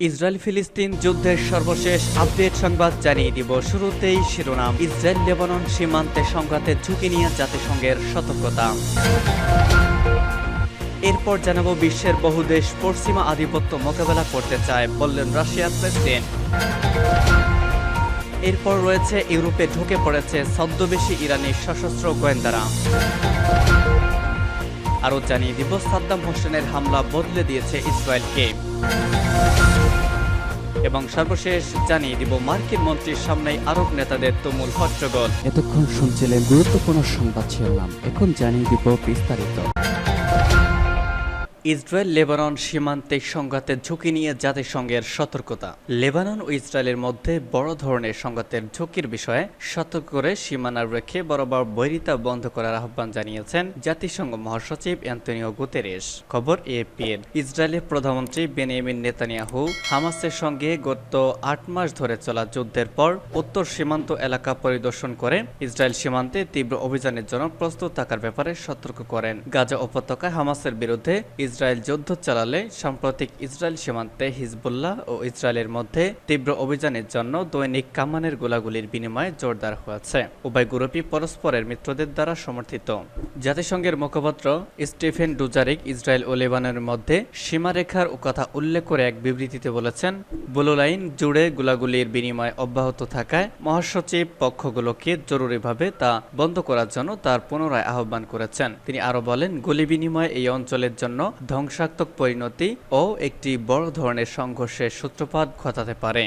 Israel ফিলিস্তিন যুদ্ধের সর্বশেষ আপডেট সংবাদ জানিয়ে দিব শুরুতেই শিরোনাম। ইসরায়েল লেবানন সীমান্তে সংঘাতের ঝুঁকি নিয়ে জাতিসংঘের সতর্কতা। এরপর জানাব বিশ্বের বহু দেশ পশ্চিমা আধিপত্য মোকাবেলা করতে চায় বললেন রাশিয়ার প্রেসিডেন্ট। এরপর রয়েছে ইউরোপে ঢুকে পড়েছে ছদ্মবেশী ইরানি সশস্ত্র গোয়েন্দারা। আরও জানিয়ে দিব সাদ্দাম হোসেনের হামলা বদলে দিয়েছে ইসরায়েলকে। এবং সর্বশেষ জানিয়ে দিব, মার্কিন মন্ত্রীর সামনে আরব নেতাদের তুমুল হট্টগোল। এতক্ষণ শুনছিলেন গুরুত্বপূর্ণ সংবাদ শিরোনাম। এখন জানিয়ে দিব বিস্তারিত। ইসরায়েল লেবানন সীমান্তে সংঘাতের ঝুঁকি নিয়ে জাতিসংঘের সতর্কতা। লেবানন ও ইসরায়েলের মধ্যে বড় ধরনের সংঘাতের ঝুঁকির বিষয়ে সতর্ক করে সীমানা রেখে বরাবর বৈরিতা বন্ধ করার আহ্বান জানিয়েছেন জাতিসংঘ মহাসচিব অ্যান্তনিও গুতেরেস খবর এপিএর ইসরায়েলের প্রধানমন্ত্রী বেনিয়ামিন নেতানিয়াহু হামাসের সঙ্গে গত আট মাস ধরে চলা যুদ্ধের পর উত্তর সীমান্ত এলাকা পরিদর্শন করে ইসরায়েল সীমান্তে তীব্র অভিযানের জন্য প্রস্তুত থাকার ব্যাপারে সতর্ক করেন। গাজা উপত্যকায় হামাসের বিরুদ্ধে ইসরায়েল যুদ্ধ চালালে সাম্প্রতিক ইসরায়েল সীমান্তে হিজবুল্লাহ ও ইসরায়েলের মধ্যে তীব্র অভিযানের জন্য দৈনিক কামানের গোলাগুলির বিনিময়ে জোরদার হয়েছে। উভয় গ্রুপই পরস্পরের মিত্রদের দ্বারা সমর্থিত। জাতিসংঘের মুখপাত্র স্টিফেন ডুজারিক ইসরায়েল ও লেবাননের মধ্যে সীমারেখার কথা উল্লেখ করে এক বিবৃতিতে বলেছেন, ব্লু লাইন জুড়ে গোলাগুলির বিনিময় অব্যাহত থাকায় মহাসচিব পক্ষগুলোকে জরুরিভাবে তা বন্ধ করার জন্য তার পুনরায় আহ্বান করেছেন। তিনি আরও বলেন, গুলি বিনিময় এই অঞ্চলের জন্য ধ্বংসাত্মক পরিণতি ও একটি বড় ধরনের সংঘর্ষের সূত্রপাত ঘটাতে পারে।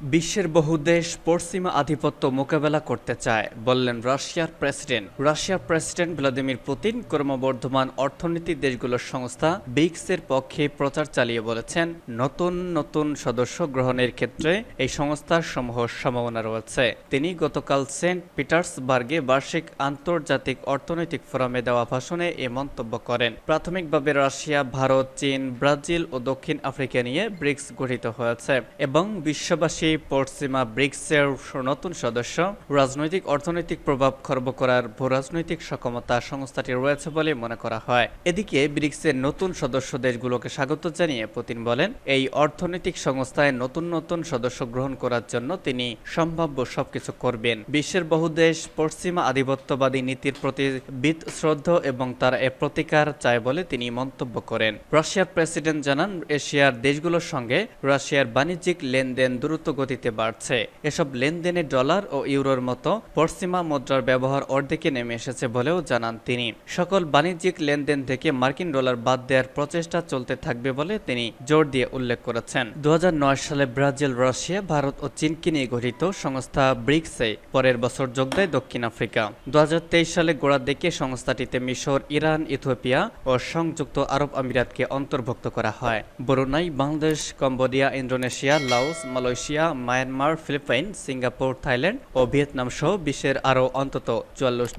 বিশ্বের বহু দেশ পশ্চিমা আধিপত্য মোকাবেলা করতে চায়, বললেন রাশিয়ার প্রেসিডেন্ট। রাশিয়ার প্রেসিডেন্ট ভ্লাদিমির পুতিন ক্রমবর্ধমান অর্থনীতি দেশগুলোর সংস্থা বিক্সের পক্ষে প্রচার চালিয়ে বলেছেন, নতুন নতুন সদস্য গ্রহণের ক্ষেত্রে এই সংস্থার সমূহ সম্ভাবনা রয়েছে। তিনি গতকাল সেন্ট পিটার্সবার্গে বার্ষিক আন্তর্জাতিক অর্থনৈতিক ফোরামে দেওয়া ভাষণে এ মন্তব্য করেন। প্রাথমিকভাবে রাশিয়া, ভারত, চীন, ব্রাজিল ও দক্ষিণ আফ্রিকা নিয়ে ব্রিক্স গঠিত হয়েছে এবং বিশ্ববাসী পশ্চিমা ব্রিক্সের নতুন সদস্য, রাজনৈতিক অর্থনৈতিক প্রভাব খর্ব করার ভূরাজনৈতিক সক্ষমতা সংস্থাটি রয়েছে বলে মনে করা হয়। এদিকে ব্রিক্সের নতুন সদস্য দেশগুলোকে স্বাগত জানিয়ে পুতিন বলেন, এই অর্থনৈতিক সংস্থায় নতুন নতুন সদস্য গ্রহণ করার জন্য তিনি সম্ভাব্য সবকিছু করবেন। বিশ্বের বহু দেশ পশ্চিমা আধিপত্যবাদী নীতির প্রতি বিতশ্রদ্ধ এবং তারা এ প্রতিকার চায় বলে তিনি মন্তব্য করেন। রাশিয়ার প্রেসিডেন্ট জানান, এশিয়ার দেশগুলোর সঙ্গে রাশিয়ার বাণিজ্যিক লেনদেন দ্রুত গতিতে বাড়ছে। এসব লেনদেনে ডলার ও ইউরোর মতো পশ্চিমা মুদ্রার ব্যবহার অর্ধেকে নেমে এসেছে বলেও জানান তিনি। সকল বাণিজ্যিক লেনদেন থেকে মার্কিন ডলার বাদ দেওয়ার প্রচেষ্টা চলতে থাকবে বলে তিনি জোর দিয়ে উল্লেখ করেছেন। দু হাজার নয় সালে ব্রাজিল, রাশিয়া, ভারত ও চীনকে নিয়ে গঠিত সংস্থা ব্রিক্সে পরের বছর যোগ দেয় দক্ষিণ আফ্রিকা। দু হাজার তেইশ সালে গোড়ার দিকে সংস্থাটিতে মিশর, ইরান, ইথিওপিয়া ও সংযুক্ত আরব আমিরাতকে অন্তর্ভুক্ত করা হয়। Brunei Bangladesh, Cambodia, Indonesia, Laos, Malaysia Myanmar Philippine Singapore Thailand ও ভিয়েতনাম সহ বিশ্বের আরও অন্তত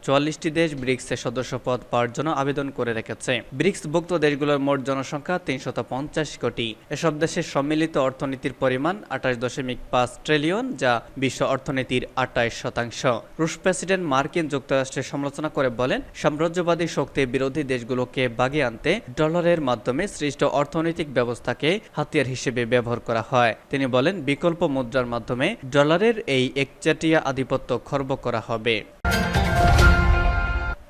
চুয়াল্লিশটি দেশ ব্রিক্সে সদস্য পদ পাওয়ার জন্য আবেদন করে রেখেছে। ব্রিক্সভুক্ত দেশগুলোর মোট জনসংখ্যা তিনশত পঞ্চাশ কোটি। এসব দেশের সম্মিলিত অর্থনীতির পরিমাণ আঠাশ দশমিক পাঁচ ট্রিলিয়ন, যা বিশ্ব অর্থনীতির আটাইশ শতাংশ। রুশ প্রেসিডেন্ট মার্কিন যুক্তরাষ্ট্রের সমালোচনা করে বলেন, সাম্রাজ্যবাদী শক্তির বিরোধী দেশগুলোকে বাগে আনতে ডলারের মাধ্যমে সৃষ্ট অর্থনৈতিক ব্যবস্থাকে হাতিয়ার হিসেবে ব্যবহার করা হয়। তিনি বলেন, বিকল্প মুদ্রার মাধ্যমে ডলারের এই একচাটিয়া আধিপত্য খর্ব করা হবে।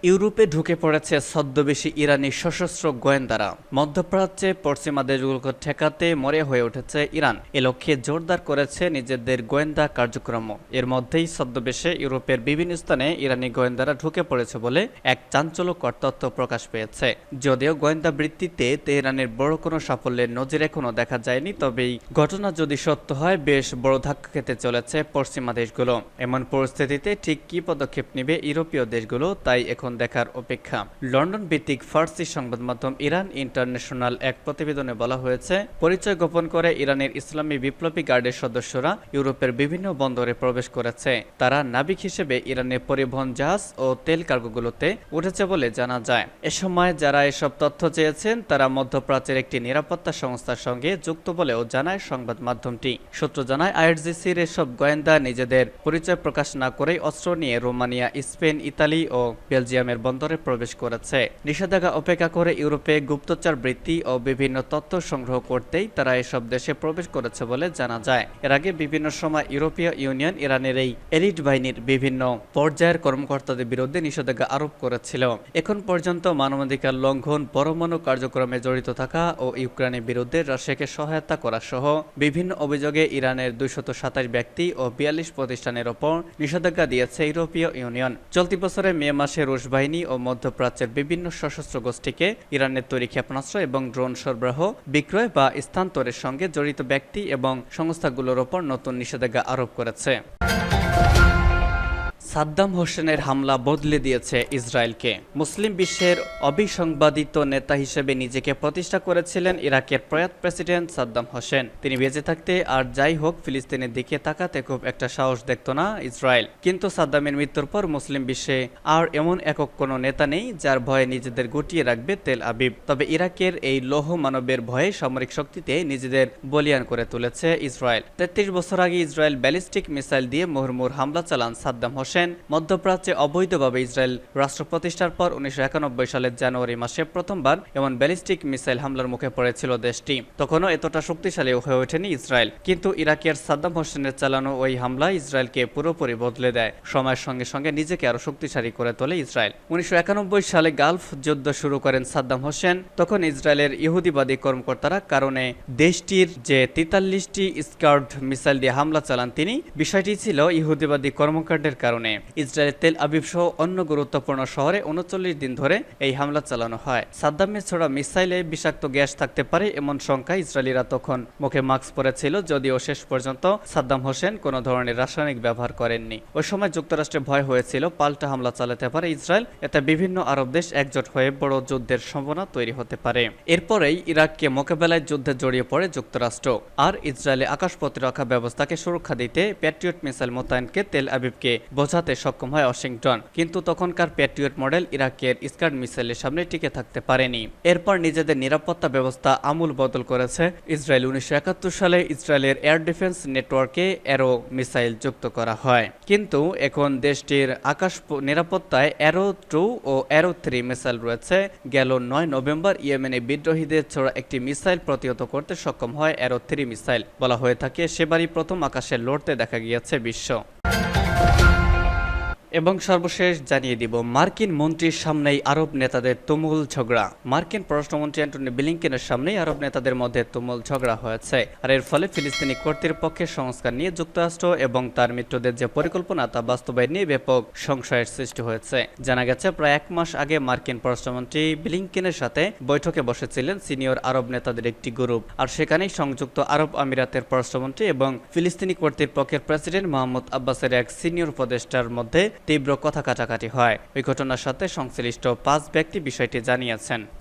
ইউরোপে ঢুকে পড়েছে ছদ্মবেশী ইরানি সশস্ত্র গোয়েন্দারা। মধ্যপ্রাচ্যে পশ্চিমা দেশগুলোকে ঠেকাতে মরে হয়ে উঠেছে ইরান। এ লক্ষ্যে জোরদার করেছে নিজেদের গোয়েন্দা কার্যক্রম। এর মধ্যেই ছদ্মবেশে ইউরোপের বিভিন্ন স্থানে ইরানি গোয়েন্দারা ঢুকে পড়েছে বলে এক চাঞ্চল্যকর তথ্য প্রকাশ পেয়েছে। যদিও গোয়েন্দা বৃত্তিতে তেহরানের বড় কোনো সাফল্যের নজির এখনও দেখা যায়নি তবে এই ঘটনা যদি সত্য হয়, বেশ বড় ধাক্কা খেতে চলেছে পশ্চিমা দেশগুলো। এমন পরিস্থিতিতে ঠিক কি পদক্ষেপ নেবে ইউরোপীয় দেশগুলো, তাই এখন এখন দেখার অপেক্ষা। লন্ডন ভিত্তিক ফার্সি সংবাদ মাধ্যম ইরান ইন্টারন্যাশনাল এক প্রতিবেদনে বলা হয়েছে, পরিচয় গোপন করে ইরানের ইসলামী বিপ্লবী গার্ডের সদস্যরা ইউরোপের বিভিন্ন বন্দরে প্রবেশ করেছে। তারা নাবিক হিসেবে ইরানের পরিবহন জাহাজ ও তেল কার্গোগুলোতে উঠেছে বলে জানা যায়। এ সময় যারা এসব তথ্য চেয়েছেন, তারা মধ্যপ্রাচ্যের একটি নিরাপত্তা সংস্থার সঙ্গে যুক্ত বলেও জানায় সংবাদ মাধ্যমটি। সূত্র জানায়, আইআরজিসির এসব গোয়েন্দা নিজেদের পরিচয় প্রকাশ না করেই অস্ত্র নিয়ে রোমানিয়া, স্পেন, ইতালি ও বেলজিয়াম বেলজিয়ামের বন্দরে প্রবেশ করেছে। নিষেধাজ্ঞা অপেক্ষা করে ইউরোপে গুপ্তচর বৃত্তি ও বিভিন্ন তথ্য সংগ্রহ করতেই তারা এসব দেশে প্রবেশ করেছে বলে জানা যায়। এর আগে বিভিন্ন সময় ইউরোপীয় ইউনিয়ন ইরানের এই এলিট বাহিনীর বিভিন্ন পর্যায়ের কর্মকর্তাদের বিরুদ্ধে নিষেধাজ্ঞা আরোপ করেছিল। এখন পর্যন্ত মানবাধিকার লঙ্ঘন, পরমাণু কার্যক্রমে জড়িত থাকা ও ইউক্রেনের বিরুদ্ধে রাশিয়াকে সহায়তা করা সহ বিভিন্ন অভিযোগে ইরানের দুইশত সাতাশ ব্যক্তি ও বিয়াল্লিশ প্রতিষ্ঠানের ওপর নিষেধাজ্ঞা দিয়েছে ইউরোপীয় ইউনিয়ন। চলতি বছরে মে মাসে রুশ বাহিনী ও মধ্যপ্রাচ্যের বিভিন্ন সশস্ত্র গোষ্ঠীকে ইরানের তৈরি ক্ষেপণাস্ত্র এবং ড্রোন সরবরাহ, বিক্রয় বা স্থানান্তরের সঙ্গে জড়িত ব্যক্তি এবং সংস্থাগুলোর ওপর নতুন নিষেধাজ্ঞা আরোপ করেছে। সাদ্দাম হোসেনের হামলা বদলে দিয়েছে ইসরায়েলকে। মুসলিম বিশ্বের অবিসংবাদিত নেতা হিসেবে নিজেকে প্রতিষ্ঠা করেছিলেন ইরাকের প্রয়াত প্রেসিডেন্ট সাদ্দাম হোসেন। তিনি বেঁচে থাকতে আর যাই হোক, ফিলিস্তিনের দিকে তাকাতে খুব একটা সাহস দেখত না ইসরায়েল। কিন্তু সাদ্দামের মৃত্যুর পর মুসলিম বিশ্বে আর এমন একক কোনো নেতা নেই যার ভয়ে নিজেদের গুটিয়ে রাখবে তেল আবিব। তবে ইরাকের এই লৌহ মানবের ভয়ে সামরিক শক্তিতে নিজেদের বলিয়ান করে তুলেছে ইসরায়েল। তেত্রিশ বছর আগে ইসরায়েল ব্যালিস্টিক মিসাইল দিয়ে মুহুর্মুর হামলা চালান সাদ্দাম হোসেন। মধ্যপ্রাচ্যে অবৈধভাবে ইসরায়েল রাষ্ট্র প্রতিষ্ঠার পর উনিশশো একানব্বই সালের জানুয়ারি মাসে প্রথমবার এমন ব্যালিস্টিক মিসাইল হামলার মুখে পড়েছিল দেশটি। তখনও এতটা শক্তিশালী হয়ে ওঠেনি ইসরায়েল। কিন্তু ইরাকের সাদ্দাম হোসেনের চালানো ওই হামলা ইসরায়েলকে পুরোপুরি বদলে দেয়। সময়ের সঙ্গে সঙ্গে নিজেকে আরও শক্তিশালী করে তোলে ইসরায়েল। উনিশশো একানব্বই সালে গালফ যুদ্ধ শুরু করেন সাদ্দাম হোসেন। তখন ইসরায়েলের ইহুদিবাদী কর্মকর্তারা কারণে দেশটির যে তেতাল্লিশটি স্কার্ড মিসাইল দিয়ে হামলা চালান তিনি, বিষয়টি ছিল ইহুদিবাদী কর্মকাণ্ডের কারণে। ইসরায়েলের তেল আবিব সহ অন্য গুরুত্বপূর্ণ শহরে উনচল্লিশ দিন ধরে এই হামলা চালানো হয়। সাদ্দামের ছোড়া মিসাইলে বিষাক্ত গ্যাস থাকতে পারে এমন শঙ্কা ইসরায়েলিরা তখন মুখে মাস্ক পরেছিল, যদিও শেষ পর্যন্ত সাদ্দাম হোসেন কোনো ধরনের রাসায়নিক ব্যবহার করেননি। ওই সময় যুক্তরাষ্ট্রে ভয় হয়েছিল, পাল্টা হামলা চালাতে পারে ইসরায়েল, এতে বিভিন্ন আরব দেশ একজোট হয়ে বড় যুদ্ধের সম্ভাবনা তৈরি হতে পারে। এরপরেই ইরাককে মোকাবেলায় যুদ্ধে জড়িয়ে পড়ে যুক্তরাষ্ট্র। আর ইসরায়েলে আকাশ প্রতিরক্ষা ব্যবস্থাকে সুরক্ষা দিতে প্যাট্রিয়ট মিসাইল মোতায়েনকে তেল আবিবকে বোঝাতে সক্ষম হয় ওয়াশিংটন। কিন্তু তখনকার প্যাট্রিয়ট মডেল ইরাকের স্কার্ড মিসাইলের সামনে টিকে থাকতে পারেনি। এরপর নিজেদের নিরাপত্তা ব্যবস্থা আমূল বদল করেছে ইসরায়েল। উনিশশো একাত্তর সালে ইসরায়েলের এয়ার ডিফেন্স নেটওয়ার্কে অ্যারো মিসাইল যুক্ত করা হয়। কিন্তু এখন দেশটির আকাশ নিরাপত্তায় অ্যারো টু ও অ্যারো থ্রি মিসাইল রয়েছে। গেল নয় নভেম্বর ইয়েমেনে বিদ্রোহীদের ছোড়া একটি মিসাইল প্রতিহত করতে সক্ষম হয় অ্যারো থ্রি মিসাইল। বলা হয়ে থাকে, সেবারই প্রথম আকাশে লড়তে দেখা গিয়েছে বিশ্ব। এবং সর্বশেষ জানিয়ে দিব, মার্কিন মন্ত্রীর সামনেই আরব নেতাদের তুমুল ঝগড়া। মার্কিন পররাষ্ট্রমন্ত্রী অ্যান্টনি ব্লিংকেনের সামনেই আরব নেতাদের মধ্যে তুমুল ঝগড়া হয়েছে। আর এর ফলে ফিলিস্তিনি কর্তৃপক্ষের সংস্কার নিয়ে যুক্তরাষ্ট্র এবং তার মিত্রদের যে পরিকল্পনা তা বাস্তবায়ন নিয়ে ব্যাপক সংশয়ের সৃষ্টি হয়েছে। জানা গেছে, প্রায় এক মাস আগে মার্কিন পররাষ্ট্রমন্ত্রী ব্লিংকেনের সাথে বৈঠকে বসেছিলেন সিনিয়র আরব নেতাদের একটি গ্রুপ। আর সেখানেই সংযুক্ত আরব আমিরাতের পররাষ্ট্রমন্ত্রী এবং ফিলিস্তিনি কর্তৃপক্ষের প্রেসিডেন্ট মোহাম্মদ আব্বাসের এক সিনিয়র উপদেষ্টার মধ্যে তীব্র কথা কাটাকাটি হয়। ওই ঘটনার সাথে সংশ্লিষ্ট পাঁচ ব্যক্তি বিষয়টি জানিয়েছেন।